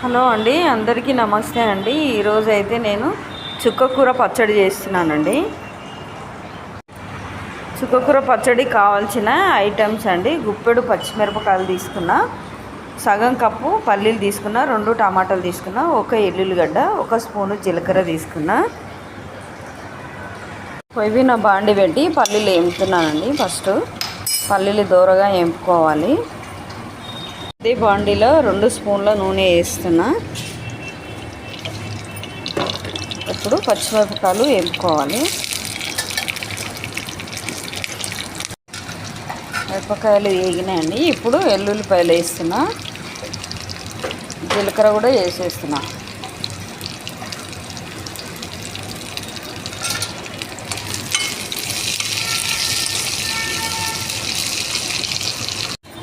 Hello అండి అందరికీ నమస్తే అండి. ఈరోజు అయితే నేను చుక్కకూర పచ్చడి చేస్తున్నానండి. చుక్కకూర పచ్చడి కావాల్సిన ఐటమ్స్ అండి. గుప్పెడు పచ్చిమిరపకాయలు తీసుకున్న సగం కప్పు పల్లీలు తీసుకున్న రెండు టమాటాలు తీసుకున్న ఒక ఎల్లుల్లిగడ్డ ఒక స్పూను జీలకర్ర తీసుకున్న. పొయ్యి నా బాండి పెట్టి పల్లీలు వేపుతున్నానండి ఫస్ట్. పల్లీలు దూరగా వేపుకోవాలి. అదే బాండీలో రెండు స్పూన్ల నూనె వేస్తున్నా. ఇప్పుడు పచ్చిమిరపకాయలు వేపుకోవాలి. మిరపకాయలు వేగినాయండి. ఇప్పుడు ఎల్లుల్లిపాయలు వేస్తున్నా. జీలకర్ర కూడా వేసేస్తున్నా.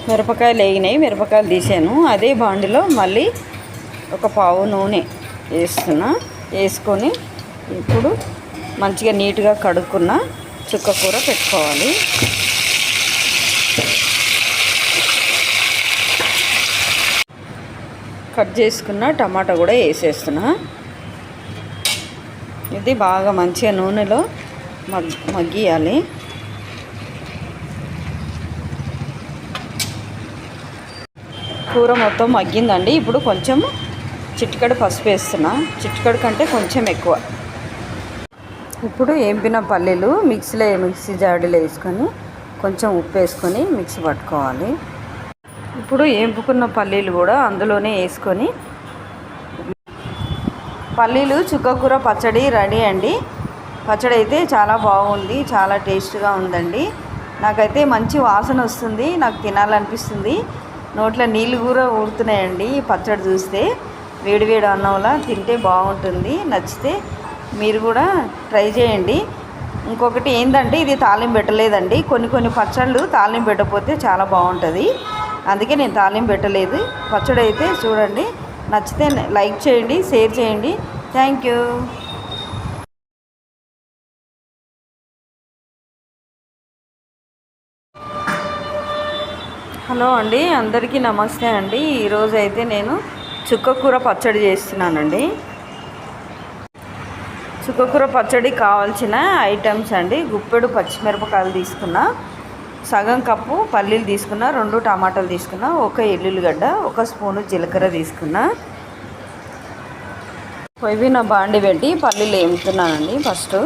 మిరపకాయలు వేగినాయి మిరపకాయలు తీసాను. అదే బాండిలో మళ్ళీ ఒక పావు నూనె వేస్తున్నా. వేసుకొని ఇప్పుడు మంచిగా నీట్గా కడుక్కున్న చుక్క కూర పెట్టుకోవాలి. కట్ చేసుకున్న టమాటా కూడా వేసేస్తున్నా. ఇది బాగా మంచిగా నూనెలో మగ్ మగ్గియాలి. కూర మొత్తం మగ్గిందండి. ఇప్పుడు కొంచెం చిటికడ పసుపు వేస్తున్నా. చిటికడు కంటే కొంచెం ఎక్కువ. ఇప్పుడు ఏంపిన పల్లీలు మిక్సీలో మిక్సీ జాడీలో వేసుకొని కొంచెం ఉప్పు వేసుకొని మిక్సీ పట్టుకోవాలి. ఇప్పుడు ఏంపుకున్న పల్లీలు కూడా అందులోనే వేసుకొని పల్లీలు చుక్కకూర పచ్చడి రెడీ అండి. పచ్చడి అయితే చాలా బాగుంది చాలా టేస్ట్గా ఉందండి. నాకైతే మంచి వాసన వస్తుంది నాకు తినాలనిపిస్తుంది. నోట్లో నీళ్ళు కూడా ఊరుతున్నాయండి. పచ్చడి చూస్తే వేడివేడి అన్నంలా తింటే బాగుంటుంది. నచ్చితే మీరు కూడా ట్రై చేయండి. ఇంకొకటి ఏంటంటే ఇది తాలింపు పెట్టలేదండి. కొన్ని కొన్ని పచ్చళ్ళు తాలింపు పెట్టకపోతే చాలా బాగుంటుంది. అందుకే నేను తాలింపు పెట్టలేదు. పచ్చడి అయితే చూడండి. నచ్చితే లైక్ చేయండి షేర్ చేయండి. Thank you. హలో అండి అందరికీ నమస్తే అండి. ఈరోజు అయితే నేను చుక్కకూర పచ్చడి చేస్తున్నానండి. చుక్కకూర పచ్చడి కావాల్సిన ఐటమ్స్ అండి. గుప్పెడు పచ్చిమిరపకాయలు తీసుకున్న సగం కప్పు పల్లీలు తీసుకున్న రెండు టమాటాలు తీసుకున్న ఒక ఎల్లుల్లిగడ్డ ఒక స్పూను జీలకర్ర తీసుకున్న. పొయ్యి నా బాండి పెట్టి పల్లీలు వేపుతున్నానండి. ఫస్ట్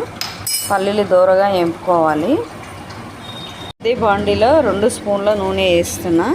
పల్లీలు దూరగా వేపుకోవాలి. అదే బాండీలో రెండు స్పూన్ల నూనె వేస్తున్నా.